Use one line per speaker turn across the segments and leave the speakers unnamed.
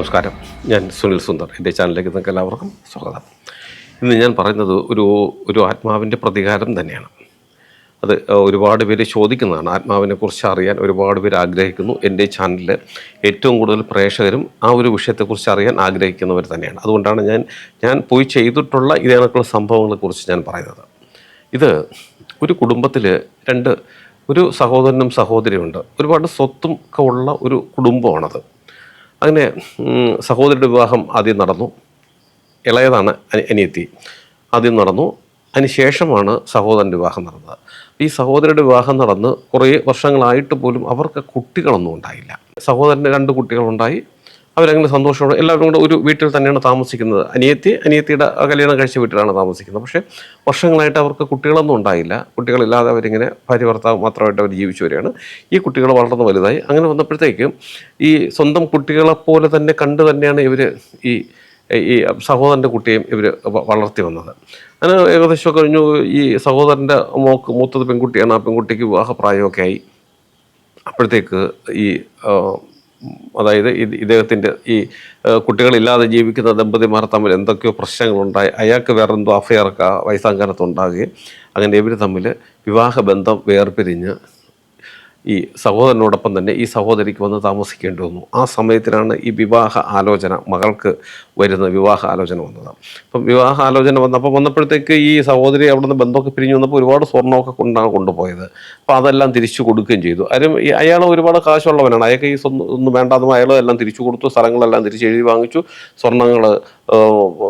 നമസ്കാരം. ഞാൻ സുനിൽ സുന്ദർ. എന്റെ ചാനലിലേക്ക് നിങ്ങൾക്ക് എല്ലാവർക്കും സ്വാഗതം. ഇന്ന് ഞാൻ പറയുന്നത് ഒരു ഒരു ആത്മാവിന്റെ പ്രതികാരം തന്നെയാണ്. അത് ഒരുപാട് പേര് ചോദിക്കുന്നതാണ്. ആത്മാവിനെ കുറിച്ച് അറിയാൻ ഒരുപാട് പേര് ആഗ്രഹിക്കുന്നു. എന്റെ ചാനലിൽ ഏറ്റവും കൂടുതൽ പ്രേക്ഷകരും ആ ഒരു വിഷയത്തെക്കുറിച്ച് അറിയാൻ ആഗ്രഹിക്കുന്നവർ തന്നെയാണ്. അതുകൊണ്ടാണ് ഞാൻ ഞാൻ പോയി ചെയ്തിട്ടുള്ള ഇതേക്കുള്ള സംഭവങ്ങളെക്കുറിച്ച് ഞാൻ പറയുന്നത്. ഇത് ഒരു കുടുംബത്തിൽ രണ്ട് ഒരു സഹോദരനും സഹോദരിയുണ്ട്. ഒരുപാട് സ്വത്തും ഒക്കെ ഉള്ള ഒരു കുടുംബമാണത്. അങ്ങനെ സഹോദരിയുടെ വിവാഹം ആദ്യം നടന്നു. ഇളയതാണ് അനി- അനിയത്തി. ആദ്യം നടന്നു. അതിനുശേഷമാണ് സഹോദരന്റെ വിവാഹം നടന്നത്. ഈ സഹോദരിയുടെ വിവാഹം നടന്ന് കുറേ വർഷങ്ങളായിട്ട് പോലും അവർക്ക് കുട്ടികളൊന്നും ഉണ്ടായില്ല. സഹോദരന്റെ രണ്ട് കുട്ടികളുണ്ടായി. അവരങ്ങനെ സന്തോഷമാണ് എല്ലാവരും കൂടെ ഒരു വീട്ടിൽ തന്നെയാണ് താമസിക്കുന്നത്. അനിയത്തി അനിയത്തിയുടെ കല്യാണം കഴിച്ച വീട്ടിലാണ് താമസിക്കുന്നത്. പക്ഷേ വർഷങ്ങളായിട്ട് അവർക്ക് കുട്ടികളൊന്നും ഉണ്ടായില്ല. കുട്ടികളില്ലാതെ അവരിങ്ങനെ ഭാര്യ ഭർത്താവ് മാത്രമായിട്ട് അവർ ജീവിച്ചു വരികയാണ്. ഈ കുട്ടികൾ വളർന്ന് വലുതായി. അങ്ങനെ വന്നപ്പോഴത്തേക്കും ഈ സ്വന്തം കുട്ടികളെ പോലെ തന്നെ കണ്ടു തന്നെയാണ് ഇവർ ഈ ഈ സഹോദരന്റെ കുട്ടിയെയും ഇവർ വളർത്തി വന്നത്. അങ്ങനെ ഏകദേശം കഴിഞ്ഞു. ഈ സഹോദരന്റെ മോക്ക് മൂത്തത് പെൺകുട്ടിയാണ്. ആ പെൺകുട്ടിക്ക് വിവാഹപ്രായമൊക്കെ ആയി. അപ്പോഴത്തേക്ക് ഈ അതായത് ഇദ്ദേഹത്തിന്റെ ഈ കുട്ടികളില്ലാതെ ജീവിക്കുന്ന ദമ്പതിമാർ തമ്മിൽ എന്തൊക്കെയോ പ്രശ്നങ്ങളുണ്ടായി. അയാൾക്ക് വേറെ എന്തോ അഫയർക്ക് വയസ്സാങ്കാലത്ത് ഉണ്ടാകുകയും അങ്ങനെ ഇവർ തമ്മിൽ വിവാഹബന്ധം വേർപിരിഞ്ഞ് ഈ സഹോദരനോടൊപ്പം തന്നെ ഈ സഹോദരിക്ക് വന്ന് താമസിക്കേണ്ടി വന്നു. ആ സമയത്തിലാണ് ഈ വിവാഹ ആലോചന മകൾക്ക് വരുന്ന വിവാഹ ആലോചന വന്നത്. അപ്പം വിവാഹ ആലോചന വന്നപ്പോൾ വന്നപ്പോഴത്തേക്ക് ഈ സഹോദരി അവിടുന്ന് ബന്ധമൊക്കെ പിരിഞ്ഞു വന്നപ്പോൾ ഒരുപാട് സ്വർണമൊക്കെ കൊണ്ടാണ് കൊണ്ടുപോയത്. അപ്പോൾ അതെല്ലാം തിരിച്ചു കൊടുക്കുകയും ചെയ്തു. അതും അയാൾ ഒരുപാട് കാശുള്ളവനാണ്. അയാൾക്ക് ഈ ഒന്നും വേണ്ടാതും അയാൾ എല്ലാം തിരിച്ചു കൊടുത്തു സ്ഥലങ്ങളെല്ലാം തിരിച്ച് എഴുതി വാങ്ങിച്ചു സ്വർണങ്ങൾ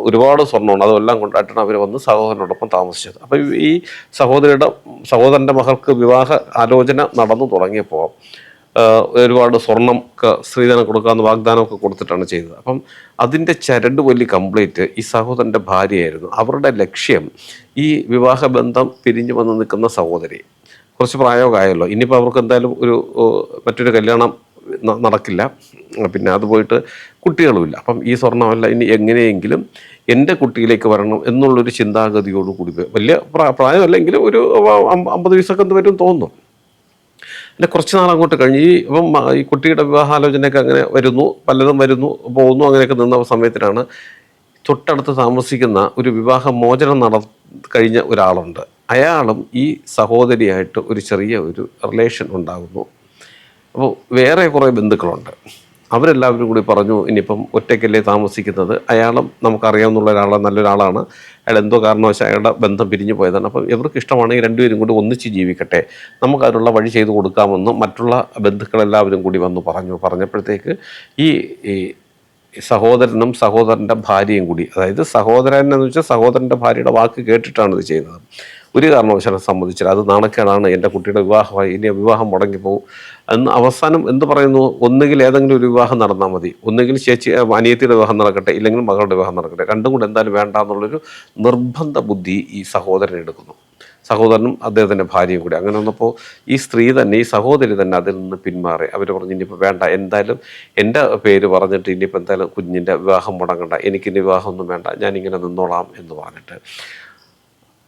ഒരുപാട് സ്വർണമാണ് അതെല്ലാം കൊണ്ടായിട്ടാണ് അവർ വന്ന് സഹോദരനോടൊപ്പം താമസിച്ചത്. അപ്പം ഈ സഹോദരിയുടെ സഹോദരന്റെ മകൾക്ക് വിവാഹ ആലോചന നടന്നു തുടങ്ങിയപ്പോൾ ഒരുപാട് സ്വർണം ഒക്കെ സ്ത്രീധനം കൊടുക്കാമെന്ന് വാഗ്ദാനമൊക്കെ കൊടുത്തിട്ടാണ് ചെയ്തത്. അപ്പം അതിന്റെ ചരട് വലി കംപ്ലീറ്റ് ഈ സഹോദരന്റെ ഭാര്യയായിരുന്നു. അവരുടെ ലക്ഷ്യം ഈ വിവാഹബന്ധം പിരിഞ്ഞു വന്ന് നിൽക്കുന്ന സഹോദരി. കുറച്ച് പ്രായമൊക്കെ ആയല്ലോ. ഇനിയിപ്പോൾ അവർക്ക് എന്തായാലും ഒരു മറ്റൊരു കല്യാണം നടക്കില്ല. പിന്നെ അത് പോയിട്ട് കുട്ടികളുമില്ല. അപ്പം ഈ സ്വർണമല്ല ഇനി എങ്ങനെയെങ്കിലും എന്റെ കുട്ടിയിലേക്ക് വരണം എന്നുള്ളൊരു ചിന്താഗതിയോട് കൂടി വലിയ പ്രായ പ്രായമല്ലെങ്കിലും ഒരു അമ്പ- അമ്പത് വയസ്സൊക്കെ എന്ത് വരും തോന്നുന്നു പിന്നെ കുറച്ച് നാൾ അങ്ങോട്ട് കഴിഞ്ഞ് ഈ ഇപ്പം ഈ കുട്ടിയുടെ വിവാഹാലോചനയൊക്കെ അങ്ങനെ വരുന്നു പലതും വരുന്നു പോകുന്നു അങ്ങനെയൊക്കെ നിന്ന സമയത്തിനാണ് തൊട്ടടുത്ത് താമസിക്കുന്ന ഒരു വിവാഹ മോചനം നട കഴിഞ്ഞ ഒരാളുണ്ട്. അയാളും ഈ സഹോദരിയായിട്ട് ഒരു ചെറിയ ഒരു റിലേഷൻ ഉണ്ടാകുന്നു. അപ്പോൾ വേറെ കുറേ ബന്ധുക്കളുണ്ട്. അവരെല്ലാവരും കൂടി പറഞ്ഞു ഇനിയിപ്പം ഒറ്റയ്ക്കല്ലേ താമസിക്കുന്നത്. അയാളും നമുക്കറിയാവുന്ന ഒരാളാണ് നല്ലൊരാളാണ്. അയാൾ എന്തോ കാരണവശാൽ അയാളുടെ ബന്ധം പിരിഞ്ഞു പോയതാണ്. അപ്പം ഇവർക്ക് ഇഷ്ടമാണെങ്കിൽ രണ്ടുപേരും കൂടി ഒന്നിച്ച് ജീവിക്കട്ടെ. നമുക്ക് അതിനുള്ള വഴി ചെയ്തു കൊടുക്കാമെന്ന് മറ്റുള്ള ബന്ധുക്കളെല്ലാവരും കൂടി വന്നു പറഞ്ഞു. പറഞ്ഞപ്പോഴത്തേക്ക് ഈ സഹോദരനും സഹോദരന്റെ ഭാര്യയും കൂടി അതായത് സഹോദരൻ എന്ന് വെച്ചാൽ സഹോദരന്റെ ഭാര്യയുടെ വാക്ക് കേട്ടിട്ടാണ് ഇത് ചെയ്യുന്നത്. ഒരു കാരണവശാലും സമ്മതിച്ചില്ല. അത് നാണക്കേടാണ്. എന്റെ കുട്ടിയുടെ വിവാഹമായി ഇനി വിവാഹം മുടങ്ങിപ്പോവും. എന്ന് അവസാനം എന്ത് പറയുന്നു? ഒന്നുകിൽ ഏതെങ്കിലും ഒരു വിവാഹം നടന്നാൽ മതി. ഒന്നുകിൽ ചേച്ചി അനിയത്തിയുടെ വിവാഹം നടക്കട്ടെ ഇല്ലെങ്കിൽ മകളുടെ വിവാഹം നടക്കട്ടെ. രണ്ടും കൂടെ എന്തായാലും വേണ്ട എന്നുള്ളൊരു നിർബന്ധ ബുദ്ധി ഈ സഹോദരൻ എടുക്കുന്നു. സഹോദരനും അദ്ദേഹത്തിന്റെ ഭാര്യയും കൂടി. അങ്ങനെ വന്നപ്പോൾ ഈ സ്ത്രീ തന്നെ ഈ സഹോദരി തന്നെ അതിൽ നിന്ന് പിന്മാറി. അവർ പറഞ്ഞു ഇനിയിപ്പോൾ വേണ്ട. എന്തായാലും എന്റെ പേര് പറഞ്ഞിട്ട് ഇനിയിപ്പോൾ എന്തായാലും കുഞ്ഞിന്റെ വിവാഹം മുടങ്ങണ്ട. എനിക്കിനി വിവാഹമൊന്നും വേണ്ട. ഞാനിങ്ങനെ നിന്നോളാം എന്ന് പറഞ്ഞിട്ട്.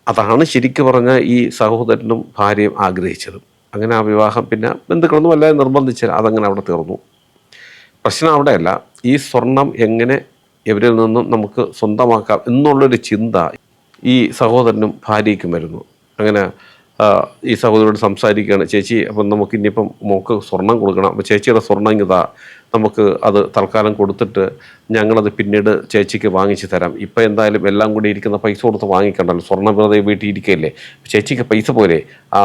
അതാണ് ശരിക്കു പറഞ്ഞാൽ ഈ സഹോദരനും ഭാര്യയും ആഗ്രഹിച്ചതും. അങ്ങനെ ആ വിവാഹം പിന്നെ ബന്ധുക്കളൊന്നും വല്ലാതെ നിർബന്ധിച്ചില്ല. അതങ്ങനെ അവിടെ തീർന്നു. പ്രശ്നം അവിടെയല്ല. ഈ സ്വർണം എങ്ങനെ ഇവരിൽ നിന്നും നമുക്ക് സ്വന്തമാക്കാം എന്നുള്ളൊരു ചിന്ത ഈ സഹോദരനും ഭാര്യയ്ക്കും വരുന്നു. അങ്ങനെ ഈ സഹോദരനോട് സംസാരിക്കുകയാണ് ചേച്ചി അപ്പം നമുക്ക് ഇനിയിപ്പം മോക്ക് സ്വർണം കൊടുക്കണം. അപ്പോൾ ചേച്ചിയുടെ സ്വർണം ഇതാ. നമുക്ക് അത് തൽക്കാലം കൊടുത്തിട്ട് ഞങ്ങളത് പിന്നീട് ചേച്ചിക്ക് വാങ്ങിച്ചു തരാം. ഇപ്പം എന്തായാലും എല്ലാം കൂടി ഇരിക്കുന്ന പൈസ കൊടുത്ത് വാങ്ങിക്കണ്ടല്ലോ. സ്വർണം വെറുതെ വീട്ടിൽ ഇരിക്കുകയല്ലേ ചേച്ചിക്ക് പൈസ പോരെ? ആ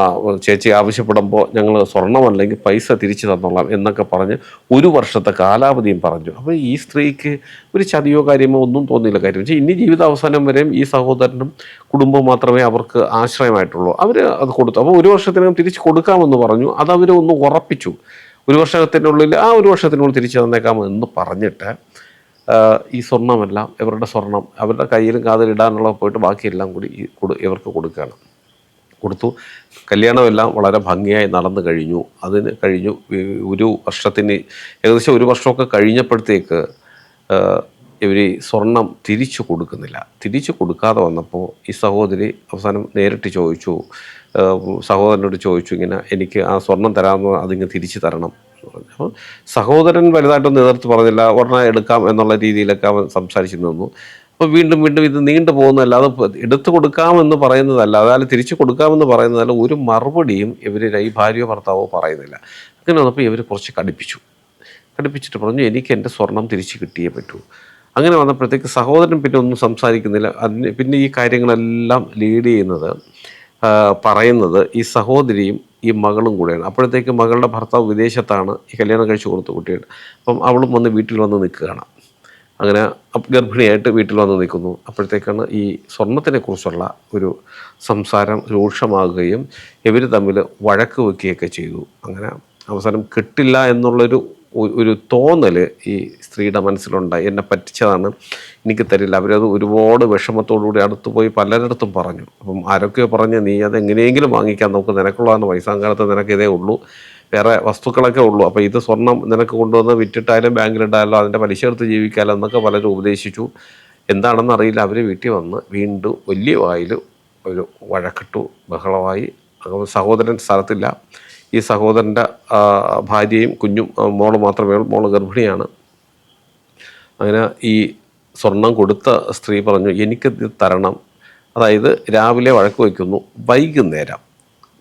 ചേച്ചി ആവശ്യപ്പെടുമ്പോൾ ഞങ്ങൾ സ്വർണമല്ലെങ്കിൽ പൈസ തിരിച്ചു തന്നോളാം എന്നൊക്കെ പറഞ്ഞ് ഒരു വർഷത്തെ കാലാവധിയും പറഞ്ഞു. അപ്പോൾ ഈ സ്ത്രീക്ക് ഒരു ചതിയോ കാര്യമോ ഒന്നും തോന്നിയില്ല കാര്യം. വെച്ചാൽ ഇനി ജീവിതാവസാനം വരെയും ഈ സഹോദരനും കുടുംബവും മാത്രമേ അവർക്ക് ആശ്രയമായിട്ടുള്ളൂ. അവർ അത് കൊടുത്തു. അപ്പോൾ ഒരു വർഷത്തിനകം തിരിച്ച് കൊടുക്കാമെന്ന് പറഞ്ഞു. അത് ഒന്ന് ഉറപ്പിച്ചു. ഒരു വർഷത്തിനുള്ളിൽ ആ ഒരു വർഷത്തിനുള്ളിൽ തിരിച്ചു തന്നേക്കാം എന്ന് പറഞ്ഞിട്ട് ഈ സ്വർണമെല്ലാം ഇവരുടെ സ്വർണം അവരുടെ കയ്യിലും കാതിലിടാനുള്ള പോയിട്ട് ബാക്കിയെല്ലാം കൂടി ഇവർക്ക് കൊടുക്കുകയാണ്. കൊടുത്തു. കല്യാണമെല്ലാം വളരെ ഭംഗിയായി നടന്നു കഴിഞ്ഞു. അതിന് കഴിഞ്ഞു ഒരു വർഷത്തിന് ഏകദേശം ഒരു വർഷമൊക്കെ കഴിഞ്ഞപ്പോഴത്തേക്ക് ഇവർ സ്വർണം തിരിച്ചു കൊടുക്കുന്നില്ല. തിരിച്ചു കൊടുക്കാതെ വന്നപ്പോൾ ഈ സഹോദരി അവസാനം നേരിട്ട് ചോദിച്ചു സഹോദരനോട് ചോദിച്ചു ഇങ്ങനെ എനിക്ക് ആ സ്വർണം തരാമെന്ന് അതിങ്ങ് തിരിച്ചു തരണം. അപ്പോൾ സഹോദരൻ വലുതായിട്ടൊന്നും എതിർത്ത് പറഞ്ഞില്ല. ഉടനെ എടുക്കാം എന്നുള്ള രീതിയിലൊക്കെ അവൻ സംസാരിച്ചു നിന്നു. അപ്പോൾ വീണ്ടും വീണ്ടും ഇത് നീണ്ടു പോകുന്നതല്ലാതെ അത് എടുത്തു കൊടുക്കാമെന്ന് പറയുന്നതല്ല അതായത് തിരിച്ചു കൊടുക്കാമെന്ന് പറയുന്നതല്ല ഒരു മറുപടിയും ഇവർ ഈ ഭാര്യയോ ഭർത്താവോ പറയുന്നില്ല. അങ്ങനെ വന്നപ്പോൾ ഇവർ കുറച്ച് കടുപ്പിച്ചു. കടുപ്പിച്ചിട്ട് പറഞ്ഞു എനിക്ക് എന്റെ സ്വർണം തിരിച്ച് കിട്ടിയേ പറ്റൂ. അങ്ങനെ വന്നപ്പോഴത്തേക്ക് സഹോദരൻ പിന്നെ ഒന്നും സംസാരിക്കുന്നില്ല. അതിന് പിന്നെ ഈ കാര്യങ്ങളെല്ലാം ലീഡ് ചെയ്യുന്നത് പറയുന്നത് ഈ സഹോദരിയും ഈ മകളും കൂടെയാണ്. അപ്പോഴത്തേക്ക് മകളുടെ ഭർത്താവ് വിദേശത്താണ്. ഈ കല്യാണം കഴിച്ചു കൊടുത്ത കുട്ടിയുണ്ട് അപ്പം അവളും വന്ന് വീട്ടിൽ വന്ന് നിൽക്കുകയാണ്. അങ്ങനെ ഗർഭിണിയായിട്ട് വീട്ടിൽ വന്ന് നിൽക്കുന്നു. അപ്പോഴത്തേക്കാണ് ഈ സ്വർണത്തിനെ കുറിച്ചുള്ള ഒരു സംസാരം രൂക്ഷമാകുകയും ഇവർ തമ്മിൽ വഴക്ക് വയ്ക്കുകയൊക്കെ ചെയ്തു. അങ്ങനെ അവസാനം കിട്ടില്ല എന്നുള്ളൊരു ഒരു തോന്നൽ ഈ സ്ത്രീയുടെ മനസ്സിലുണ്ടായി. എന്നെ പറ്റിച്ചതാണ്. എനിക്ക് തരില്ല. അവരത് ഒരുപാട് വിഷമത്തോടുകൂടി അടുത്തു പോയി പലരിടത്തും പറഞ്ഞു. അപ്പം ആരൊക്കെയോ പറഞ്ഞ് നീ അത് എങ്ങനെയെങ്കിലും വാങ്ങിക്കാൻ നോക്ക്. നിനക്കുള്ളതാണ് വയസ്സാങ്കാലത്ത് നിനക്ക് ഇതേ ഉള്ളൂ. വേറെ വസ്തുക്കളൊക്കെ ഉള്ളൂ. അപ്പോൾ ഇത് സ്വർണം നിനക്ക് കൊണ്ടുവന്ന് വിറ്റിട്ടായാലും ബാങ്കിലിട്ടായാലും അതിന്റെ പലിശ എടുത്ത് ജീവിക്കാമല്ലോ എന്നൊക്കെ പലരും ഉപദേശിച്ചു. എന്താണെന്ന് അറിയില്ല. അവർ വീട്ടിൽ വന്ന് വീണ്ടും വലിയ വായിൽ ഒരു വഴക്കിട്ടു. ബഹളമായി. സഹോദരൻ സ്ഥലത്തില്ല. ഈ സഹോദരന്റെ ഭാര്യയും കുഞ്ഞും മോൾ മാത്രമേ മോൾ ഗർഭിണിയാണ്. അങ്ങനെ ഈ സ്വർണം കൊടുത്ത സ്ത്രീ പറഞ്ഞു എനിക്ക് തരണം. അതായത് രാവിലെ വഴക്ക് വയ്ക്കുന്നു. വൈകുന്നേരം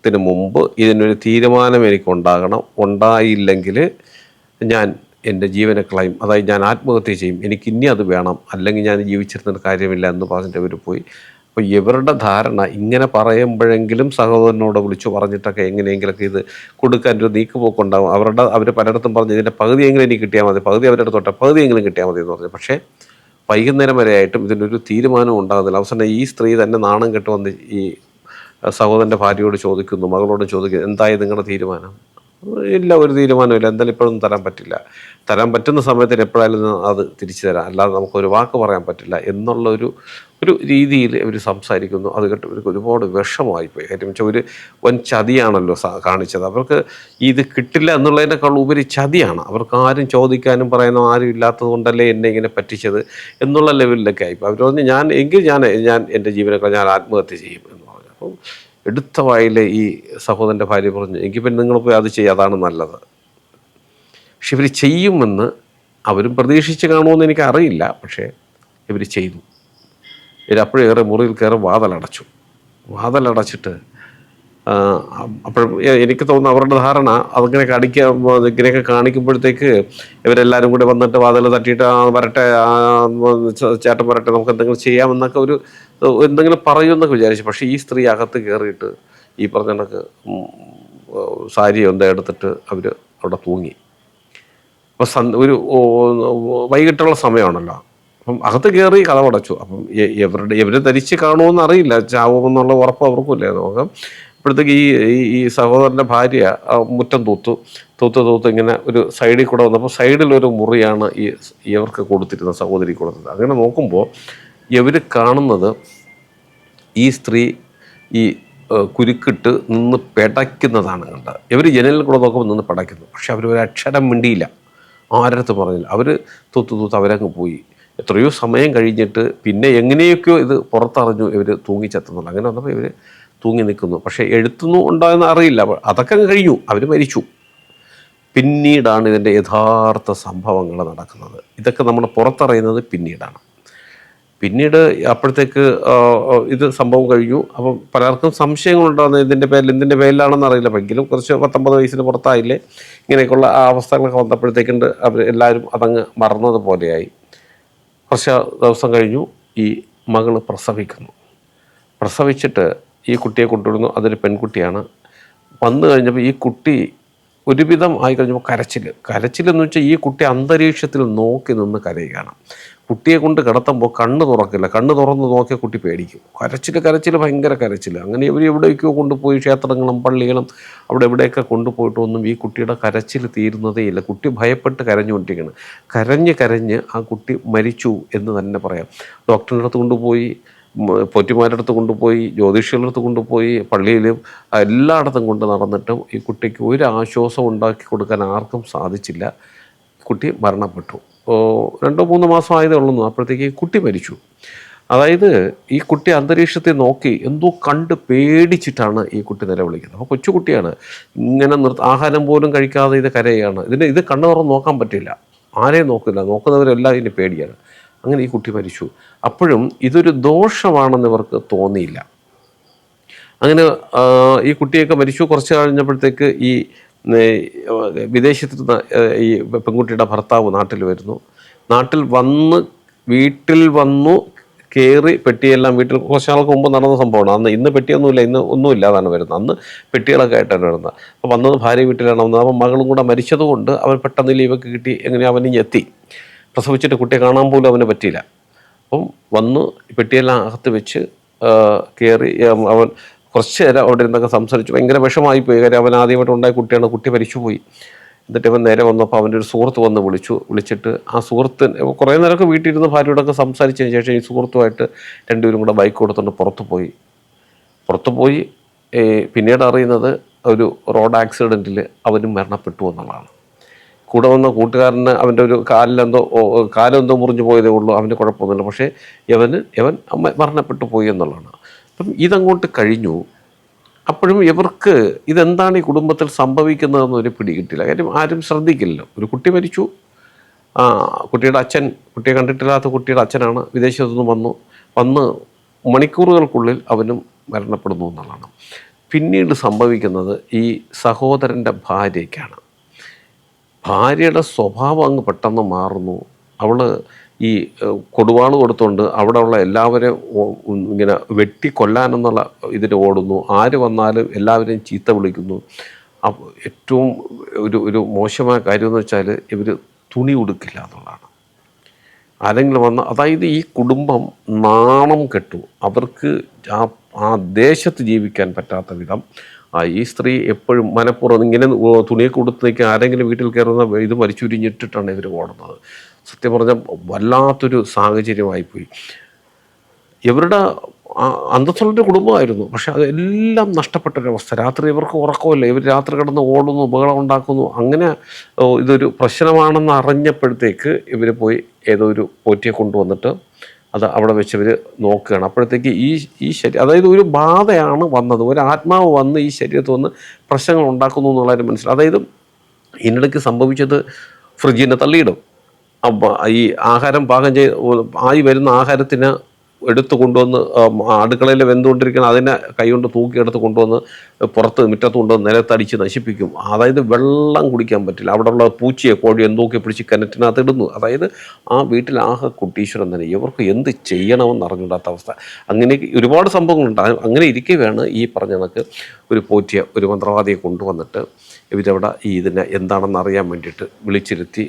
ത്തിന് മുമ്പ് ഇതിനൊരു തീരുമാനം എനിക്കുണ്ടാകണം. ഉണ്ടായില്ലെങ്കിൽ ഞാൻ എന്റെ ജീവനെ കളയും. അതായത് ഞാൻ ആത്മഹത്യ ചെയ്യും. എനിക്ക് ഇനി അത് വേണം. അല്ലെങ്കിൽ ഞാൻ ജീവിച്ചിരുന്നിട്ട് കാര്യമില്ല എന്ന് പറഞ്ഞിട്ട് അവർ പോയി. അപ്പോൾ ഇവരുടെ ധാരണ ഇങ്ങനെ പറയുമ്പോഴെങ്കിലും സഹോദരനോട് വിളിച്ചു പറഞ്ഞിട്ടൊക്കെ എങ്ങനെയെങ്കിലൊക്കെ ഇത് കൊടുക്കാൻ ഒരു നീക്കുപോക്കുണ്ടാവും. അവരുടെ അവർ പലയിടത്തും പറഞ്ഞു ഇതിന്റെ പകുതിയെങ്കിലും എനിക്ക് കിട്ടിയാൽ മതി പകുതി അവരുടെ തൊട്ട പകുതിയെങ്കിലും കിട്ടിയാൽ മതി എന്ന് പറഞ്ഞു. പക്ഷേ വൈകുന്നേരം വരെ ആയിട്ടും ഇതിനൊരു തീരുമാനം ഉണ്ടാകുന്നില്ല. അവസാനം ഈ സ്ത്രീ തന്നെ നാണം കെട്ട് വന്ന് ഈ സഹോദരന്റെ ഭാര്യയോട് ചോദിക്കുന്നു മകളോട് ചോദിക്കുന്നു എന്തായി നിങ്ങളുടെ തീരുമാനം? ഇല്ല ഒരു തീരുമാനമില്ല എന്തായാലും ഇപ്പോഴൊന്നും തരാൻ പറ്റില്ല. തരാൻ പറ്റുന്ന സമയത്തിന് എപ്പോഴായാലും അത് തിരിച്ചു തരാം. അല്ലാതെ നമുക്കൊരു വാക്ക് പറയാൻ പറ്റില്ല. എന്നുള്ള ഒരു ഒരു രീതിയിൽ അവർ സംസാരിക്കുന്നു. അത് കേട്ട് ഇവർക്ക് ഒരുപാട് വിഷമമായിപ്പോയി. കാര്യം വെച്ചാൽ ഒരു വൻ ചതിയാണല്ലോ കാണിച്ചത്. അവർക്ക് ഇത് കിട്ടില്ല എന്നുള്ളതിനേക്കാൾ ഉപരി ചതിയാണ്. അവർക്ക് ആരും ചോദിക്കാനും പറയാനോ ആരും ഇല്ലാത്തത് കൊണ്ടല്ലേ എന്നെ ഇങ്ങനെ പറ്റിച്ചത് എന്നുള്ള ലെവലിലൊക്കെ ആയിപ്പോൾ അവർ പറഞ്ഞു ഞാൻ എങ്കിൽ ഞാൻ ഞാൻ എന്റെ ജീവനൊക്കെ ഞാൻ ആത്മഹത്യ ചെയ്യും എന്ന് പറഞ്ഞു. അപ്പം എടുത്ത വായിൽ ഈ സഹോദരന്റെ ഭാര്യ പറഞ്ഞു എങ്കിൽ പിന്നെ നിങ്ങൾ പോയി അത് ചെയ്യുക അതാണ് നല്ലത്. പക്ഷെ ഇവർ ചെയ്യുമെന്ന് അവരും പ്രതീക്ഷിച്ച് കാണുമെന്ന് എനിക്ക് അറിയില്ല പക്ഷേ ഇവർ ചെയ്തു. ഇവർ അപ്പോഴേറെ മുറിയിൽ കയറി വാതലടച്ചു. വാതലടച്ചിട്ട് അപ്പോഴും എനിക്ക് തോന്നുന്നു അവരുടെ ധാരണ അതിങ്ങനെയൊക്കെ അടിക്കാൻ ഇങ്ങനെയൊക്കെ കാണിക്കുമ്പോഴത്തേക്ക് ഇവരെല്ലാവരും കൂടി വന്നിട്ട് വാതിൽ തട്ടിയിട്ട് വരട്ടെ ചേട്ടൻ വരട്ടെ നമുക്ക് എന്തെങ്കിലും ചെയ്യാമെന്നൊക്കെ ഒരു എന്തെങ്കിലും പറയുമെന്നൊക്കെ വിചാരിച്ചു. പക്ഷേ ഈ സ്ത്രീ അകത്ത് കയറിയിട്ട് ഈ പറഞ്ഞ കണക്ക് സാരി എന്താ എടുത്തിട്ട് അവർ അവിടെ തൂങ്ങി. അപ്പോൾ സന് ഒരു വൈകിട്ടുള്ള സമയമാണല്ലോ. അപ്പം അകത്ത് കയറി കഥമടച്ചു അപ്പം എവരുടെ എവരെ ധരിച്ച് കാണുമെന്ന് അറിയില്ല. ചാവുമെന്നുള്ള ഉറപ്പ് അവർക്കുമില്ല. നോക്കാം അപ്പോഴത്തേക്ക് ഈ ഈ- സഹോദരന്റെ ഭാര്യ മുറ്റം തൂത്തു. തൂത്ത് തൂത്ത് ഇങ്ങനെ ഒരു സൈഡിൽ കൂടെ വന്നപ്പോൾ സൈഡിലൊരു മുറിയാണ് ഈ ഇവർക്ക് കൊടുത്തിരുന്ന സഹോദരി കൊടുത്തത് അങ്ങനെ നോക്കുമ്പോൾ ഇവർ കാണുന്നത് ഈ സ്ത്രീ ഈ കുരുക്കിട്ട് നിന്ന് പെടയ്ക്കുന്നതാണ് കണ്ടത് ഇവർ ജനലിൽ കൂടെ നോക്കുമ്പോൾ നിന്ന് പടയ്ക്കുന്നു. പക്ഷെ അവർ ഒരു അക്ഷരം മിണ്ടിയില്ല. ആരടുത്ത് പറഞ്ഞില്ല. അവർ തൂത്ത് തൂത്ത് അവരങ്ങ് പോയി. എത്രയോ സമയം കഴിഞ്ഞിട്ട് പിന്നെ എങ്ങനെയൊക്കെയോ ഇത് പുറത്തറിഞ്ഞു ഇവർ തൂങ്ങിച്ചെത്തുന്നുള്ളു അങ്ങനെ വന്നപ്പോൾ ഇവർ തൂങ്ങി നിൽക്കുന്നു. പക്ഷേ എഴുത്തുന്നു ഉണ്ടായെന്ന് അറിയില്ല. അതൊക്കെ കഴിഞ്ഞു. അവർ മരിച്ചു. പിന്നീടാണ് ഇതിന്റെ യഥാർത്ഥ സംഭവങ്ങൾ നടക്കുന്നത്. ഇതൊക്കെ നമ്മൾ പുറത്തറിയുന്നത് പിന്നീടാണ്. പിന്നീട് അപ്പോഴത്തേക്ക് ഇത് സംഭവം കഴിഞ്ഞു. അപ്പം പലർക്കും സംശയങ്ങളുണ്ടാകുന്നത് ഇതിന്റെ പേരിൽ എന്തിന്റെ പേരിലാണെന്ന് അറിയില്ല. എങ്കിലും കുറച്ച് പത്തൊമ്പത് വയസ്സിന് പുറത്തായില്ലേ? ഇങ്ങനെയൊക്കെയുള്ള അവസ്ഥകളൊക്കെ വന്നപ്പോഴത്തേക്കുണ്ട് അവർ എല്ലാവരും അതങ്ങ് മറന്നതുപോലെയായി കുറച്ച് ദിവസം കഴിഞ്ഞു ഈ മകൾ പ്രസവിക്കുന്നു. പ്രസവിച്ചിട്ട് ഈ കുട്ടിയെ കൊണ്ടുവരുന്നു അതൊരു പെൺകുട്ടിയാണ്. വന്നു കഴിഞ്ഞപ്പോൾ ഈ കുട്ടി ഒരുവിധം ആയി കഴിഞ്ഞപ്പോൾ കരച്ചിൽ കരച്ചിലെന്ന് വെച്ചാൽ ഈ കുട്ടി അന്തരീക്ഷത്തിൽ നോക്കി നിന്ന് കരയുകയാണ്. കുട്ടിയെ കൊണ്ട് കിടത്തുമ്പോൾ കണ്ണ് തുറക്കില്ല. കണ്ണ് തുറന്ന് നോക്കിയാൽ കുട്ടി പേടിക്കും. കരച്ചിൽ കരച്ചിൽ ഭയങ്കര കരച്ചിൽ അങ്ങനെ ഇവർ എവിടേക്കോ കൊണ്ടുപോയി ക്ഷേത്രങ്ങളും പള്ളികളും അവിടെ എവിടെയൊക്കെ കൊണ്ടുപോയിട്ടൊന്നും ഈ കുട്ടിയുടെ കരച്ചിൽ തീരുന്നതേ ഇല്ല. കുട്ടി ഭയപ്പെട്ട് കരഞ്ഞുകൊണ്ടിരിക്കുകയാണ് കരഞ്ഞ് കരഞ്ഞ് ആ കുട്ടി മരിച്ചു എന്ന് തന്നെ പറയാം. ഡോക്ടറിന്റെ അടുത്ത് കൊണ്ടുപോയി പൊറ്റിമാരുടെ അടുത്ത് കൊണ്ടുപോയി ജ്യോതിഷികളുടെ അടുത്ത് കൊണ്ടുപോയി പള്ളിയിലും എല്ലായിടത്തും കൊണ്ട് നടന്നിട്ടും ഈ കുട്ടിക്ക് ഒരു ആശ്വാസം ഉണ്ടാക്കി കൊടുക്കാൻ ആർക്കും സാധിച്ചില്ല. കുട്ടി മരണപ്പെട്ടു. രണ്ടോ മൂന്നോ മാസം ആയതേ ഉള്ളൂ അപ്പോഴത്തേക്ക് കുട്ടി മരിച്ചു. അതായത് ഈ കുട്ടി അന്തരീക്ഷത്തെ നോക്കി എന്തോ കണ്ട് പേടിച്ചിട്ടാണ് ഈ കുട്ടി നിലവിളിക്കുന്നത് അപ്പോൾ കൊച്ചുകുട്ടിയാണ്. ഇങ്ങനെ നിർത്ത ആഹാരം പോലും കഴിക്കാതെ ഇത് കരയുകയാണ് ഇതിന് ഇത് കണ്ണു തുറന്ന് നോക്കാൻ പറ്റില്ല. ആരെയും നോക്കില്ല. നോക്കുന്നവരെല്ലാം ഇതിന് പേടിയാണ്. അങ്ങനെ ഈ കുട്ടി മരിച്ചു. അപ്പോഴും ഇതൊരു ദോഷമാണെന്ന് ഇവർക്ക് തോന്നിയില്ല. അങ്ങനെ ഈ കുട്ടിയൊക്കെ മരിച്ചു. കുറച്ച് കഴിഞ്ഞപ്പോഴത്തേക്ക് ഈ വിദേശത്ത് ഈ പെൺകുട്ടിയുടെ ഭർത്താവ് നാട്ടിൽ വരുന്നു. നാട്ടിൽ വന്ന് വീട്ടിൽ വന്നു കയറി പെട്ടിയെല്ലാം വീട്ടിൽ കുറച്ച് നാൾക്ക് മുമ്പ് നടന്ന സംഭവമാണ്. അന്ന് ഇന്ന് പെട്ടിയൊന്നുമില്ല ഇന്ന് ഒന്നും ഇല്ലാതാണ് വരുന്നത്. അന്ന് പെട്ടികളൊക്കെ ആയിട്ടാണ് വരുന്നത്. അപ്പോൾ വന്നത് ഭാര്യ വീട്ടിലാണ് വന്നത്. അപ്പം മകളും കൂടെ മരിച്ചതുകൊണ്ട് അവൻ പെട്ടെന്ന് ലീവൊക്കെ കിട്ടി എങ്ങനെ ഇങ്ങ് എത്തി. പ്രസവിച്ചിട്ട് കുട്ടിയെ കാണാൻ പോലും അവന് പറ്റിയില്ല. അപ്പം വന്ന് പെട്ടിയെല്ലാം അകത്ത് വെച്ച് കയറി അവൻ കുറച്ച് നേരം അവിടെ ഇരുന്നൊക്കെ സംസാരിച്ചു. ഭയങ്കര വിഷമായി പോയി കാര്യം അവൻ ആദ്യമായിട്ട് ഉണ്ടായ കുട്ടിയാണ്. കുട്ടി മരിച്ചുപോയി. എന്നിട്ട് ഇവൻ നേരെ വന്നപ്പോൾ അവന്റെ ഒരു സുഹൃത്ത് വന്ന് വിളിച്ചു. വിളിച്ചിട്ട് ആ സുഹൃത്ത് കുറേ നേരമൊക്കെ വീട്ടിലിരുന്ന് ഭാര്യയോടൊക്കെ സംസാരിച്ചതിന് ശേഷം ഈ സുഹൃത്തുമായിട്ട് രണ്ടുപേരും കൂടെ ബൈക്ക് കൊടുത്തുകൊണ്ട് പുറത്ത് പോയി. പുറത്ത് പോയി പിന്നീട് അറിയുന്നത് ഒരു റോഡ് ആക്സിഡന്റിൽ അവനും മരണപ്പെട്ടു എന്നുള്ളതാണ്. കൂടെ വന്ന കൂട്ടുകാരന് അവന്റെ ഒരു കാലിലെന്തോ കാലെന്തോ മുറിഞ്ഞു പോയതേ ഉള്ളൂ. അവന് കുഴപ്പമൊന്നുമില്ല. പക്ഷേ ഇവന് ഇവൻ മരണപ്പെട്ടു പോയി എന്നുള്ളതാണ്. അപ്പം ഇതങ്ങോട്ട് കഴിഞ്ഞു. അപ്പോഴും ഇവർക്ക് ഇതെന്താണ് ഈ കുടുംബത്തിൽ സംഭവിക്കുന്നതെന്ന് ഒരു പിടി കിട്ടില്ല. കാര്യം ആരും ശ്രദ്ധിക്കില്ലല്ലോ. ഒരു കുട്ടി മരിച്ചു. കുട്ടിയുടെ അച്ഛൻ കുട്ടിയെ കണ്ടിട്ടില്ലാത്ത കുട്ടിയുടെ അച്ഛനാണ് വിദേശത്തു നിന്ന് വന്നു. വന്ന് മണിക്കൂറുകൾക്കുള്ളിൽ അവനും മരണപ്പെടുന്നു എന്നുള്ളതാണ്. പിന്നീട് സംഭവിക്കുന്നത് ഈ സഹോദരന്റെ ഭാര്യയ്ക്കാണ്. ഭാര്യയുടെ സ്വഭാവം അങ്ങ് പെട്ടെന്ന് മാറുന്നു. അവൾ ഈ കൊടുവാൾ കൊടുത്തുകൊണ്ട് അവിടെ ഉള്ള എല്ലാവരെയും ഇങ്ങനെ വെട്ടി കൊല്ലാനെന്നുള്ള ഇതിന് ഓടുന്നു. ആര് വന്നാലും എല്ലാവരെയും ചീത്ത വിളിക്കുന്നു. ഏറ്റവും ഒരു ഒരു മോശമായ കാര്യം എന്ന് വെച്ചാൽ ഇവർ തുണി ഉടുക്കില്ല എന്നുള്ളതാണ്. ആരെങ്കിലും വന്ന അതായത് ഈ കുടുംബം നാണം കെട്ടു. അവർക്ക് ആ ആ ദേശത്ത് ജീവിക്കാൻ പറ്റാത്ത വിധം ഈ സ്ത്രീ എപ്പോഴും മനഃപൂർവം ഇങ്ങനെ തുണിയെ നിൽക്കുക ആരെങ്കിലും വീട്ടിൽ കയറുന്ന ഇത് മരിച്ചുരിഞ്ഞിട്ടിട്ടാണ് ഇവർ ഓടുന്നത്. സത്യം പറഞ്ഞാൽ വല്ലാത്തൊരു സാഹചര്യമായിപ്പോയി ഇവരുടെ അന്തസ്സുള്ളൊരു കുടുംബമായിരുന്നു. പക്ഷെ അതെല്ലാം നഷ്ടപ്പെട്ടൊരവസ്ഥ. രാത്രി ഇവർക്ക് ഉറക്കമില്ല. ഇവർ രാത്രി കിടന്ന് ഓടുന്നു ബഹളം ഉണ്ടാക്കുന്നു. അങ്ങനെ ഇതൊരു പ്രശ്നമാണെന്ന് അറിഞ്ഞപ്പോഴത്തേക്ക് ഇവർ പോയി ഏതോ ഒരു പോറ്റിയെ കൊണ്ടുവന്നിട്ട് അത് അവിടെ വെച്ച് ഇവർ നോക്കുകയാണ്. അപ്പോഴത്തേക്ക് ഈ ഈ ശരീരം അതായത് ഒരു ബാധയാണ് വന്നത്. ഒരു ആത്മാവ് വന്ന് ഈ ശരീരത്ത് വന്ന് പ്രശ്നങ്ങൾ ഉണ്ടാക്കുന്നു എന്നുള്ളതിന് മനസ്സിലായി. അതായത് ഇതിനിടയ്ക്ക് സംഭവിച്ചത് ഫ്രിഡ്ജിനെ തള്ളിയിടും. ഈ ആഹാരം പാകം ചെയ്ത് ആയി വരുന്ന ആഹാരത്തിന് എടുത്ത് കൊണ്ടുവന്ന് അടുക്കളയിൽ വെന്തുകൊണ്ടിരിക്കുന്ന അതിനെ കൈകൊണ്ട് തൂക്കിയെടുത്ത് കൊണ്ടുവന്ന് പുറത്ത് മുറ്റത്ത് കൊണ്ടുവന്ന് നിലത്തടിച്ച് നശിപ്പിക്കും. അതായത് വെള്ളം കുടിക്കാൻ പറ്റില്ല. അവിടെയുള്ള പൂച്ചയെ കോഴി എന്തൊക്കെ പിടിച്ച് കിണറ്റിനകത്ത് ഇടുന്നു. അതായത് ആ വീട്ടിൽ ആഹ കുട്ടീശ്വരൻ തന്നെ. ഇവർക്ക് എന്ത് ചെയ്യണമെന്ന് അറിഞ്ഞിടാത്ത അവസ്ഥ. അങ്ങനെ ഒരുപാട് സംഭവങ്ങളുണ്ട്. അങ്ങനെ ഇരിക്കുകയാണ് ഈ പറഞ്ഞ കണക്ക് ഒരു പോറ്റിയ ഒരു മന്ത്രവാദിയെ കൊണ്ടുവന്നിട്ട് ഇവരവിടെ ഈ ഇതിനെ എന്താണെന്ന് അറിയാൻ വേണ്ടിയിട്ട് വിളിച്ചിരുത്തി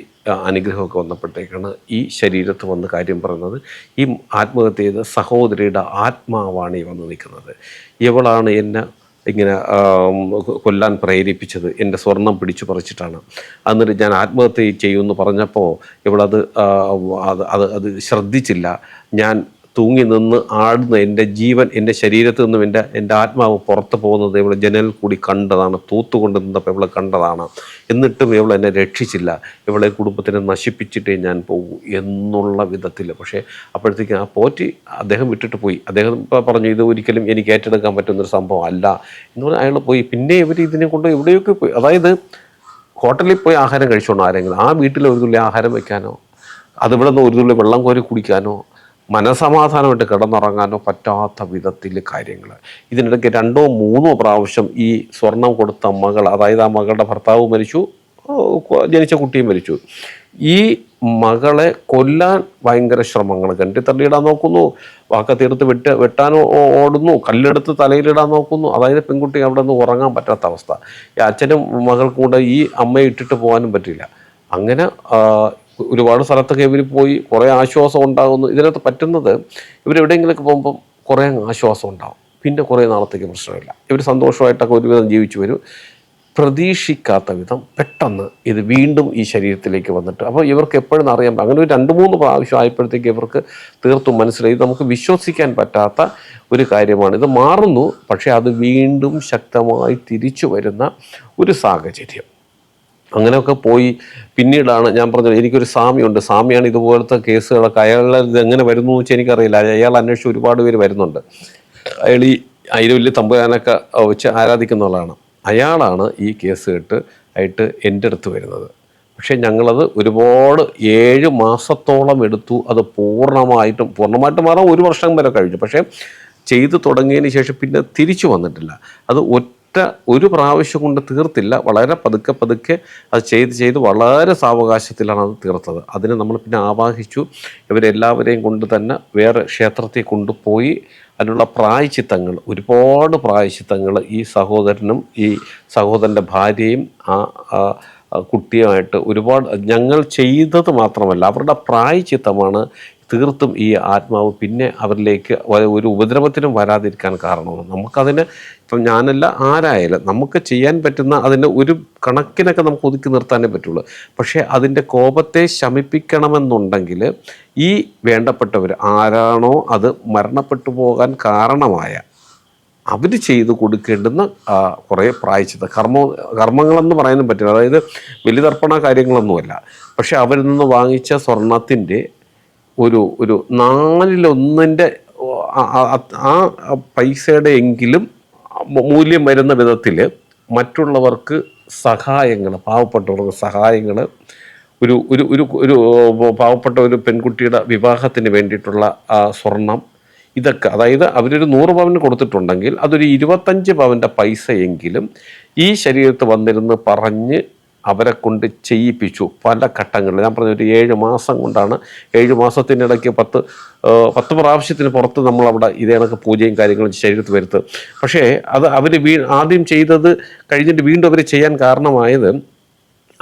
അനുഗ്രഹമൊക്കെ വന്നപ്പോഴത്തേക്കാണ് ഈ ശരീരത്ത് വന്ന് കാര്യം പറയുന്നത്. ഈ ആത്മഹത്യ ചെയ്ത സഹോദരിയുടെ ആത്മാവാണ് ഈ വന്ന് നിൽക്കുന്നത്. ഇവളാണ് എന്നെ ഇങ്ങനെ കൊല്ലാൻ പ്രേരിപ്പിച്ചത്. എന്റെ സ്വർണം പിടിച്ചു പറിച്ചിട്ടാണ്. എന്നിട്ട് ഞാൻ ആത്മഹത്യ ചെയ്യുമെന്ന് പറഞ്ഞപ്പോൾ ഇവളത് അത് അത് അത് ശ്രദ്ധിച്ചില്ല. ഞാൻ തൂങ്ങി നിന്ന് ആടുന്ന എന്റെ ജീവൻ എന്റെ ശരീരത്തിൽ നിന്നും എന്റെ എന്റെ ആത്മാവ് പുറത്ത് പോകുന്നത് ഇവൾ ജനൽ കൂടി കണ്ടതാണ്. തൂത്തുകൊണ്ട് നിന്നപ്പോൾ ഇവളെ കണ്ടതാണ്. എന്നിട്ടും ഇവൾ എന്നെ രക്ഷിച്ചില്ല. ഇവളെ കുടുംബത്തിനെ നശിപ്പിച്ചിട്ടേ ഞാൻ പോകൂ എന്നുള്ള വിധത്തിൽ. പക്ഷേ അപ്പോഴത്തേക്ക് ആ പോറ്റി അദ്ദേഹം വിട്ടിട്ട് പോയി. അദ്ദേഹം പറഞ്ഞു ഇത് ഒരിക്കലും എനിക്ക് ഏറ്റെടുക്കാൻ പറ്റുന്നൊരു സംഭവം അല്ല. എന്ന് പറഞ്ഞാൽ അയാൾ പോയി. പിന്നെ ഇവർ ഇതിനെ കൊണ്ട് എവിടെയൊക്കെ പോയി? അതായത് ഹോട്ടലിൽ പോയി ആഹാരം കഴിച്ചോണം ആരെങ്കിലും ആ വീട്ടിൽ ഒരു തുള്ളി ആഹാരം വെക്കാനോ അതിവിടെ നിന്ന് ഒരു തുള്ളി വെള്ളം കോരി കുടിക്കാനോ മനസമാധാനമായിട്ട് കിടന്നുറങ്ങാനോ പറ്റാത്ത വിധത്തിൽ കാര്യങ്ങൾ. ഇതിനിടയ്ക്ക് രണ്ടോ മൂന്നോ പ്രാവശ്യം ഈ സ്വർണം കൊടുത്ത മകൾ അതായത് ആ മകളുടെ ഭർത്താവ് മരിച്ചു ജനിച്ച കുട്ടിയും മരിച്ചു. ഈ മകളെ കൊല്ലാൻ ഭയങ്കര ശ്രമങ്ങൾ. കണ്ടി തള്ളിയിടാൻ നോക്കുന്നു വാക്കത്തെടുത്ത് വെട്ട് വെട്ടാനോ ഓ- ഓടുന്നു കല്ലെടുത്ത് തലയിലിടാൻ നോക്കുന്നു. അതായത് പെൺകുട്ടി അവിടെ നിന്ന് ഉറങ്ങാൻ പറ്റാത്ത അവസ്ഥ. ഈ അച്ഛനും മകൾക്കും കൂടെ ഈ അമ്മയെ ഇട്ടിട്ട് പോകാനും പറ്റില്ല. അങ്ങനെ ഒരുപാട് സ്ഥലത്തൊക്കെ ഇവർ പോയി കുറേ ആശ്വാസം ഉണ്ടാകുന്നു. ഇതിനകത്ത് പറ്റുന്നത് ഇവർ എവിടെയെങ്കിലുമൊക്കെ പോകുമ്പം കുറേ ആശ്വാസം ഉണ്ടാകും പിന്നെ കുറേ നാളത്തേക്ക് പ്രശ്നമില്ല. ഇവർ സന്തോഷമായിട്ടൊക്കെ ഒരുവിധം ജീവിച്ചു വരും. പ്രതീക്ഷിക്കാത്ത വിധം പെട്ടെന്ന് ഇത് വീണ്ടും ഈ ശരീരത്തിലേക്ക് വന്നിട്ട് അപ്പോൾ ഇവർക്ക് എപ്പോഴും അറിയാൻ അങ്ങനെ ഒരു രണ്ട് മൂന്ന് പ്രാവശ്യം ആയപ്പോഴത്തേക്ക് ഇവർക്ക് തീർത്തും മനസ്സിലായി. നമുക്ക് വിശ്വസിക്കാൻ പറ്റാത്ത ഒരു കാര്യമാണ്. ഇത് മാറുന്നു പക്ഷേ അത് വീണ്ടും ശക്തമായി തിരിച്ചു വരുന്ന ഒരു സാഹചര്യം. അങ്ങനെയൊക്കെ പോയി. പിന്നീടാണ് ഞാൻ പറഞ്ഞത് എനിക്കൊരു സ്വാമിയുണ്ട് സ്വാമിയാണ് ഇതുപോലത്തെ കേസുകളൊക്കെ അയാളുടെ ഇത് എങ്ങനെ വരുന്നു വെച്ചാൽ എനിക്കറിയില്ല. അയാൾ അന്വേഷിച്ച് ഒരുപാട് പേര് വരുന്നുണ്ട്. അയാൾ ഈ അതിൽ തമ്പുരാനൊക്കെ വെച്ച് ആരാധിക്കുന്നവളാണ് അയാളാണ് ഈ കേസ് കേട്ട് ആയിട്ട് എന്റെ അടുത്ത് വരുന്നത്. പക്ഷേ ഞങ്ങളത് ഒരുപാട് ഏഴ് മാസത്തോളം എടുത്തു. അത് പൂർണമായിട്ടും പൂർണമായിട്ടും മാറാൻ ഒരു വർഷം വരെ കഴിഞ്ഞു. പക്ഷേ ചെയ്തു തുടങ്ങിയതിന് ശേഷം പിന്നെ തിരിച്ചു വന്നിട്ടില്ല. അത് ഒറ്റ ഒരു പ്രാവശ്യം കൊണ്ട് തീർത്തില്ല. വളരെ പതുക്കെ പതുക്കെ അത് ചെയ്ത് ചെയ്ത് വളരെ സാവകാശത്തിലാണ് അത് തീർത്തത്. അതിനെ നമ്മൾ പിന്നെ ആവാഹിച്ചു. ഇവരെല്ലാവരെയും കൊണ്ട് തന്നെ വേറെ ക്ഷേത്രത്തിൽ കൊണ്ടുപോയി അതിനുള്ള പ്രായച്ചിത്തങ്ങൾ ഒരുപാട് പ്രായച്ചിത്തങ്ങൾ ഈ സഹോദരനും ഈ സഹോദരന്റെ ഭാര്യയും ആ കുട്ടിയുമായിട്ട് ഒരുപാട് ഞങ്ങൾ ചെയ്തത് മാത്രമല്ല അവരുടെ പ്രായച്ചിത്തമാണ് തീർത്തും ഈ ആത്മാവ് പിന്നെ അവരിലേക്ക് ഒരു ഉപദ്രവത്തിനും വരാതിരിക്കാൻ കാരണമാണ്. നമുക്കതിന് ഇപ്പം ഞാനല്ല ആരായാലും നമുക്ക് ചെയ്യാൻ പറ്റുന്ന അതിന്റെ ഒരു കണക്കിനൊക്കെ നമുക്ക് ഒതുക്കി നിർത്താനേ പറ്റുള്ളൂ. പക്ഷേ അതിന്റെ കോപത്തെ ശമിപ്പിക്കണമെന്നുണ്ടെങ്കിൽ ഈ വേണ്ടപ്പെട്ടവർ ആരാണോ അത് മരണപ്പെട്ടു പോകാൻ കാരണമായ അവർ ചെയ്തു കൊടുക്കേണ്ടുന്ന കുറേ പ്രായച്ചിത്ത. കർമ്മ കർമ്മങ്ങളെന്ന് പറയാനും പറ്റില്ല. അതായത് ബലിതർപ്പണ കാര്യങ്ങളൊന്നുമല്ല. പക്ഷേ അവരിൽ നിന്ന് വാങ്ങിച്ച സ്വർണത്തിന്റെ ഒരു ഒരു നാലിലൊന്നിന്റെ ആ- പൈസയുടെ എങ്കിലും മൂല്യം വരുന്ന വിധത്തിൽ മറ്റുള്ളവർക്ക് സഹായങ്ങൾ പാവപ്പെട്ടവർക്ക് സഹായങ്ങൾ ഒരു ഒരു ഒരു ഒരു പാവപ്പെട്ട ഒരു പെൺകുട്ടിയുടെ വിവാഹത്തിന് വേണ്ടിയിട്ടുള്ള സ്വർണം ഇതൊക്കെ. അതായത് അവരൊരു നൂറ് പവന് കൊടുത്തിട്ടുണ്ടെങ്കിൽ അതൊരു ഇരുപത്തഞ്ച് പവന്റെ പൈസയെങ്കിലും ഈ ശരീരത്ത് വന്നിരുന്ന് പറഞ്ഞ് അവരെ കൊണ്ട് ചെയ്യിപ്പിച്ചു പല ഘട്ടങ്ങളിൽ ഞാൻ പറഞ്ഞ ഒരു ഏഴ് മാസം കൊണ്ടാണ് ഏഴ് മാസത്തിനിടയ്ക്ക് പത്ത് പത്ത് പ്രാവശ്യത്തിന് പുറത്ത് നമ്മളവിടെ ഇതേ കണക്ക് പൂജയും കാര്യങ്ങളും ശരീരത്ത് വരുത്ത്. പക്ഷേ അത് അവർ വീ ആദ്യം ചെയ്തത് കഴിഞ്ഞിട്ട് വീണ്ടും അവർ ചെയ്യാൻ കാരണമായത്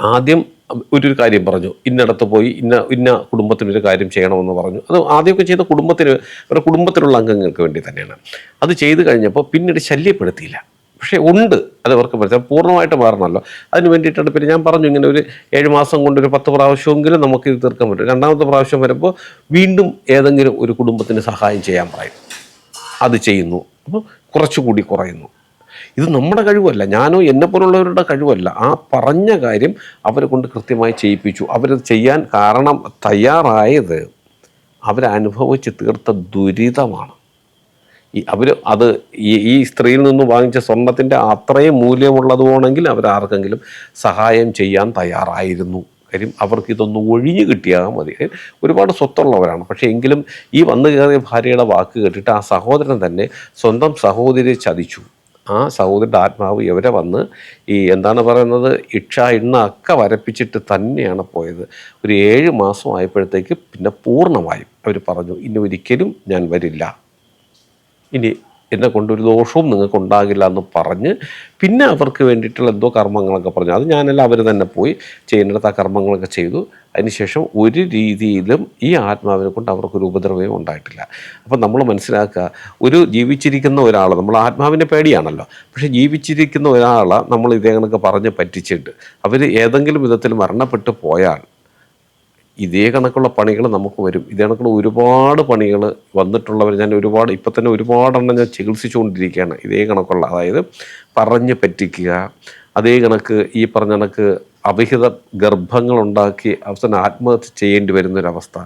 ആദ്യം ഒരു കാര്യം പറഞ്ഞു. ഇന്നിടത്ത് പോയി ഇന്ന ഇന്ന കുടുംബത്തിനൊരു കാര്യം ചെയ്യണമെന്ന് പറഞ്ഞു. അത് ആദ്യമൊക്കെ ചെയ്ത കുടുംബത്തിന് അവരുടെ കുടുംബത്തിലുള്ള അംഗങ്ങൾക്ക് വേണ്ടി തന്നെയാണ്. അത് ചെയ്തു കഴിഞ്ഞപ്പോൾ പിന്നീട് ശല്യപ്പെടുത്തിയില്ല. പക്ഷേ ഉണ്ട്. അത് അവർക്ക് പറ്റും പൂർണമായിട്ട് മാറണമല്ലോ അതിന് വേണ്ടിയിട്ടാണ് പിന്നെ ഞാൻ പറഞ്ഞു ഇങ്ങനെ ഒരു ഏഴ് മാസം കൊണ്ട് ഒരു പത്ത് പ്രാവശ്യമെങ്കിലും നമുക്ക് ഇത് തീർക്കാൻ പറ്റും. രണ്ടാമത്തെ പ്രാവശ്യം വരുമ്പോൾ വീണ്ടും ഏതെങ്കിലും ഒരു കുടുംബത്തിന് സഹായം ചെയ്യാൻ പറയും. അത് ചെയ്യുന്നു. അപ്പോൾ കുറച്ചുകൂടി കുറയുന്നു. ഇത് നമ്മുടെ കഴിവല്ല. ഞാനോ എന്നെപ്പോലുള്ളവരുടെ കഴിവല്ല. ആ പറഞ്ഞ കാര്യം അവരെ കൊണ്ട് കൃത്യമായി ചെയ്യിപ്പിച്ചു. അവരത് ചെയ്യാൻ കാരണം തയ്യാറായത് അവരനുഭവിച്ച് തീർത്ത ദുരിതമാണ്. അവർ അത് ഈ ഈ സ്ത്രീയിൽ നിന്ന് വാങ്ങിച്ച സ്വർണത്തിന്റെ അത്രയും മൂല്യമുള്ളതുപോണെങ്കിൽ അവർ ആർക്കെങ്കിലും സഹായം ചെയ്യാൻ തയ്യാറായിരുന്നു. കാര്യം അവർക്ക് ഇതൊന്ന് ഒഴിഞ്ഞു കിട്ടിയാൽ മതി. ഒരുപാട് സ്വത്തുള്ളവരാണ്. പക്ഷേ എങ്കിലും ഈ വന്നു കയറിയ ഭാര്യയുടെ വാക്ക് കേട്ടിട്ട് ആ സഹോദരൻ തന്നെ സ്വന്തം സഹോദരിയെ ചതിച്ചു. ആ സഹോദരന്റെ ആത്മാവ് ഇവരെ വന്ന് ഈ എന്താണ് പറയുന്നത് ഇക്ഷ ഇണ്ണ ഒക്കെ വരപ്പിച്ചിട്ട് തന്നെയാണ് പോയത്. ഒരു ഏഴ് മാസം ആയപ്പോഴത്തേക്ക് പിന്നെ പൂർണമായും അവർ പറഞ്ഞു ഇനി ഒരിക്കലും ഞാൻ വരില്ല. ഇനി എന്നെ കൊണ്ടൊരു ദോഷവും നിങ്ങൾക്ക് ഉണ്ടാകില്ല എന്ന് പറഞ്ഞ് പിന്നെ അവർക്ക് വേണ്ടിയിട്ടുള്ള എന്തോ കർമ്മങ്ങളൊക്കെ പറഞ്ഞു. അത് ഞാനല്ല അവർ തന്നെ പോയി ചെയ്യേണ്ടത് ആ കർമ്മങ്ങളൊക്കെ ചെയ്തു. അതിനുശേഷം ഒരു രീതിയിലും ഈ ആത്മാവിനെ കൊണ്ട് അവർക്കൊരു ഉപദ്രവവും ഉണ്ടായിട്ടില്ല. അപ്പം നമ്മൾ മനസ്സിലാക്കുക ഒരു ജീവിച്ചിരിക്കുന്ന ഒരാൾ നമ്മൾ ആത്മാവിനെ പേടിയാണല്ലോ. പക്ഷേ ജീവിച്ചിരിക്കുന്ന ഒരാളെ നമ്മൾ ഇതേ കണക്ക് പറഞ്ഞ് പറ്റിച്ചിട്ട് അവർ ഏതെങ്കിലും വിധത്തിൽ മരണപ്പെട്ടു പോയാൽ ഇതേ കണക്കുള്ള പണികൾ നമുക്ക് വരും. ഇതേ കണക്കുള്ള ഒരുപാട് പണികൾ വന്നിട്ടുള്ളവർ ഞാൻ ഒരുപാട് ഇപ്പം തന്നെ ഒരുപാടെണ്ണം ഞാൻ ചികിത്സിച്ചുകൊണ്ടിരിക്കുകയാണ്. ഇതേ കണക്കുള്ള. അതായത് പറഞ്ഞ് പറ്റിക്കുക. അതേ കണക്ക് ഈ പറഞ്ഞ കണക്ക് അവിഹിത ഗർഭങ്ങളുണ്ടാക്കി അവസാനം ആത്മഹത്യ ചെയ്യേണ്ടി വരുന്നൊരവസ്ഥ.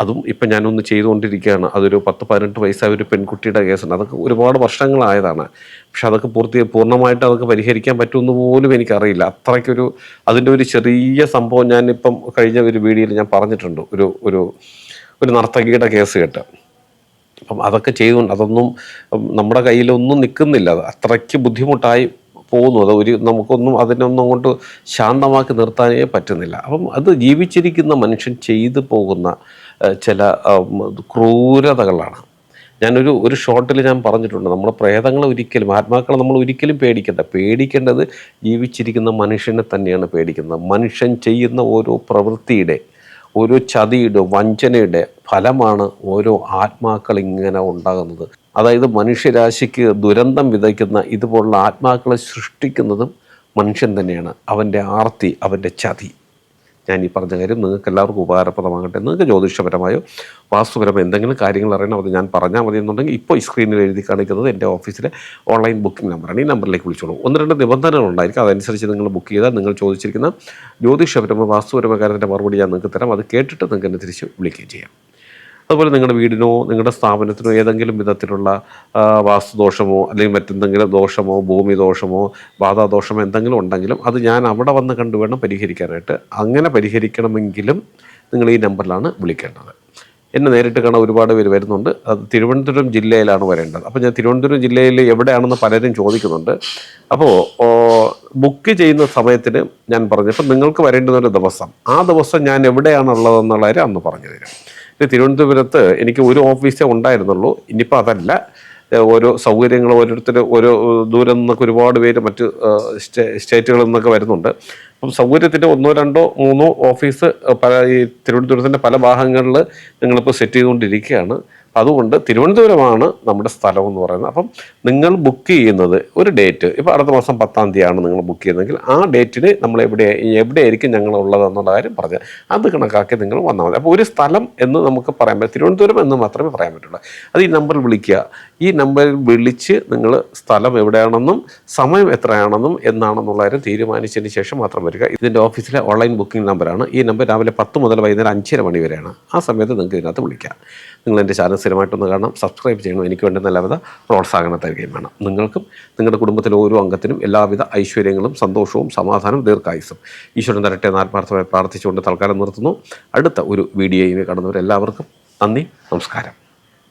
അതും ഇപ്പം ഞാനൊന്ന് ചെയ്തുകൊണ്ടിരിക്കുകയാണ്. അതൊരു പത്ത് പതിനെട്ട് വയസ്സായ ഒരു പെൺകുട്ടിയുടെ കേസുണ്ട്. അതൊക്കെ ഒരുപാട് വർഷങ്ങളായതാണ്. പക്ഷെ അതൊക്കെ പൂർത്തി പൂർണമായിട്ട് അതൊക്കെ പരിഹരിക്കാൻ പറ്റുമെന്ന് പോലും എനിക്കറിയില്ല. അത്രയ്ക്കൊരു അതിന്റെ ഒരു ചെറിയ സംഭവം ഞാനിപ്പം കഴിഞ്ഞ ഒരു വീഡിയോയിൽ ഞാൻ പറഞ്ഞിട്ടുണ്ട്. ഒരു ഒരു ഒരു നർത്തകിയുടെ കേസ് കേട്ട്. അപ്പം അതൊക്കെ ചെയ്തുകൊണ്ട് അതൊന്നും നമ്മുടെ കയ്യിലൊന്നും നിൽക്കുന്നില്ല. അത് അത്രയ്ക്ക് ബുദ്ധിമുട്ടായി പോകുന്നു. അത് ഒരു നമുക്കൊന്നും അതിനൊന്നും അങ്ങോട്ട് ശാന്തമാക്കി നിർത്താനേ പറ്റുന്നില്ല. അപ്പം അത് ജീവിച്ചിരിക്കുന്ന മനുഷ്യൻ ചെയ്തു പോകുന്ന ചില ക്രൂരതകളാണ്. ഞാനൊരു ഒരു ഷോട്ടിൽ ഞാൻ പറഞ്ഞിട്ടുണ്ട്. നമ്മുടെ പ്രേതങ്ങളെ ഒരിക്കലും ആത്മാക്കളെ നമ്മൾ ഒരിക്കലും പേടിക്കേണ്ട. പേടിക്കേണ്ടത് ജീവിച്ചിരിക്കുന്ന മനുഷ്യനെ തന്നെയാണ് പേടിക്കുന്നത്. മനുഷ്യൻ ചെയ്യുന്ന ഓരോ പ്രവൃത്തിയുടെ ഓരോ ചതിയുടെ വഞ്ചനയുടെ ഫലമാണ് ഓരോ ആത്മാക്കൾ ഇങ്ങനെ ഉണ്ടാകുന്നത്. അതായത് മനുഷ്യരാശിക്ക് ദുരന്തം വിതയ്ക്കുന്ന ഇതുപോലുള്ള ആത്മാക്കളെ സൃഷ്ടിക്കുന്നതും മനുഷ്യൻ തന്നെയാണ്. അവന്റെ ആർത്തി അവന്റെ ചതി. ഞാൻ ഈ പറഞ്ഞ കാര്യം നിങ്ങൾക്ക് എല്ലാവർക്കും ഉപകാരപ്രദമാകട്ടെ. നിങ്ങൾക്ക് ജ്യോതിഷപരമായോ വാസ്തുപരമോ എന്തെങ്കിലും കാര്യങ്ങൾ അറിയണം അത് ഞാൻ പറഞ്ഞാൽ മതി എന്നുണ്ടെങ്കിൽ ഇപ്പോൾ ഈ സ്ക്രീനിൽ എഴുതി കാണിക്കുന്നത് എന്റെ ഓഫീസിലെ ഓൺലൈൻ ബുക്കിംഗ് നമ്പറാണ്. ഈ നമ്പറിലേക്ക് വിളിച്ചോളൂ. ഒന്ന് രണ്ട് നിബന്ധനകൾ ഉണ്ടായിരിക്കും. അതനുസരിച്ച് നിങ്ങൾ ബുക്ക് ചെയ്താൽ നിങ്ങൾ ചോദിച്ചിരിക്കുന്ന ജ്യോതിഷപരമോ വാസ്തുപരമോ കാര്യത്തിന്റെ മറുപടി ഞാൻ നിങ്ങൾക്ക് തരാം. അത് കേട്ടിട്ട് നിങ്ങൾക്ക് എന്നെ തിരിച്ച് വിളിക്കുകയും ചെയ്യാം. അതുപോലെ നിങ്ങളുടെ വീടിനോ നിങ്ങളുടെ സ്ഥാപനത്തിനോ ഏതെങ്കിലും വിധത്തിലുള്ള വാസ്തുദോഷമോ അല്ലെങ്കിൽ മറ്റെന്തെങ്കിലും ദോഷമോ ഭൂമി ദോഷമോ ബാധാദോഷമോ എന്തെങ്കിലും ഉണ്ടെങ്കിലും അത് ഞാൻ അവിടെ വന്ന് കണ്ടു വേണം പരിഹരിക്കാനായിട്ട്. അങ്ങനെ പരിഹരിക്കണമെങ്കിലും നിങ്ങൾ ഈ നമ്പറിലാണ് വിളിക്കേണ്ടത്. എന്നെ നേരിട്ട് കാണാൻ ഒരുപാട് പേര് വരുന്നുണ്ട്. അത് തിരുവനന്തപുരം ജില്ലയിലാണ് വരേണ്ടത്. അപ്പോൾ ഞാൻ തിരുവനന്തപുരം ജില്ലയിൽ എവിടെയാണെന്ന് പലരും ചോദിക്കുന്നുണ്ട്. അപ്പോൾ ബുക്ക് ചെയ്യുന്ന സമയത്തിന് ഞാൻ പറഞ്ഞു അപ്പം നിങ്ങൾക്ക് വരേണ്ടുന്ന ഒരു ദിവസം. ആ ദിവസം ഞാൻ എവിടെയാണുള്ളതെന്നുള്ള അന്ന് പറഞ്ഞു തരും തിരുവനന്തപുരത്ത് എനിക്ക് ഒരു ഓഫീസേ ഉണ്ടായിരുന്നുള്ളൂ. ഇനിയിപ്പോൾ അതല്ല. ഓരോ സൗകര്യങ്ങൾ ഓരോരുത്തർ ഓരോ ദൂരം നിന്നൊക്കെ ഒരുപാട് പേര് മറ്റ് സ്റ്റേ സ്റ്റേറ്റുകളിൽ നിന്നൊക്കെ വരുന്നുണ്ട്. അപ്പം സൗകര്യത്തിന്റെ ഒന്നോ രണ്ടോ മൂന്നോ ഓഫീസ് പല ഈ തിരുവനന്തപുരത്തിന്റെ പല ഭാഗങ്ങളിൽ നിങ്ങളിപ്പോൾ സെറ്റ് ചെയ്തുകൊണ്ടിരിക്കുകയാണ്. അതുകൊണ്ട് തിരുവനന്തപുരമാണ് നമ്മുടെ സ്ഥലം എന്ന് പറയുന്നത്. അപ്പം നിങ്ങൾ ബുക്ക് ചെയ്യുന്നത് ഒരു ഡേറ്റ് ഇപ്പോൾ അടുത്ത മാസം പത്താം തീയതിയാണ് നിങ്ങൾ ബുക്ക് ചെയ്യുന്നതെങ്കിൽ ആ ഡേറ്റിന് നമ്മൾ എവിടെ എവിടെയായിരിക്കും ഞങ്ങൾ ഉള്ളതെന്നുള്ള കാര്യം പറഞ്ഞ് അത് കണക്കാക്കി നിങ്ങൾ വന്നാൽ മതി. അപ്പോൾ ഒരു സ്ഥലം എന്ന് നമുക്ക് പറയാൻ പറ്റും തിരുവനന്തപുരം എന്ന് മാത്രമേ പറയാൻ പറ്റുള്ളൂ. അത് ഈ നമ്പറിൽ വിളിക്കുക. ഈ നമ്പറിൽ വിളിച്ച് നിങ്ങൾ സ്ഥലം എവിടെയാണെന്നും സമയം എത്രയാണെന്നും എന്നാണെന്നുള്ള കാര്യം തീരുമാനിച്ചതിന് ശേഷം മാത്രം വരിക. ഇതിന്റെ ഓഫീസിലെ ഓൺലൈൻ ബുക്കിംഗ് നമ്പറാണ് ഈ നമ്പർ രാവിലെ പത്ത് മുതൽ വൈകുന്നേരം അഞ്ചര മണി വരെയാണ്. ആ സമയത്ത് നിങ്ങൾക്ക് ഇതിനകത്ത് വിളിക്കാം. നിങ്ങൾ എന്റെ ചാനൽ സ്ഥിരമായിട്ടൊന്ന് കാണണം. സബ്സ്ക്രൈബ് ചെയ്യണം. എനിക്ക് വേണ്ടുന്ന എല്ലാവിധ പ്രോത്സാഹനം തരികയും വേണം. നിങ്ങൾക്കും നിങ്ങളുടെ കുടുംബത്തിലെ ഓരോ അംഗത്തിനും എല്ലാവിധ ഐശ്വര്യങ്ങളും സന്തോഷവും സമാധാനവും ദീർഘായുസും ഈശ്വരൻ തരട്ടെ എന്ന് ആത്മാർത്ഥമായി പ്രാർത്ഥിച്ചുകൊണ്ട് തൽക്കാലം നിർത്തുന്നു. അടുത്ത ഒരു വീഡിയോയിൽ കാണുന്നവരെല്ലാവർക്കും നന്ദി നമസ്കാരം.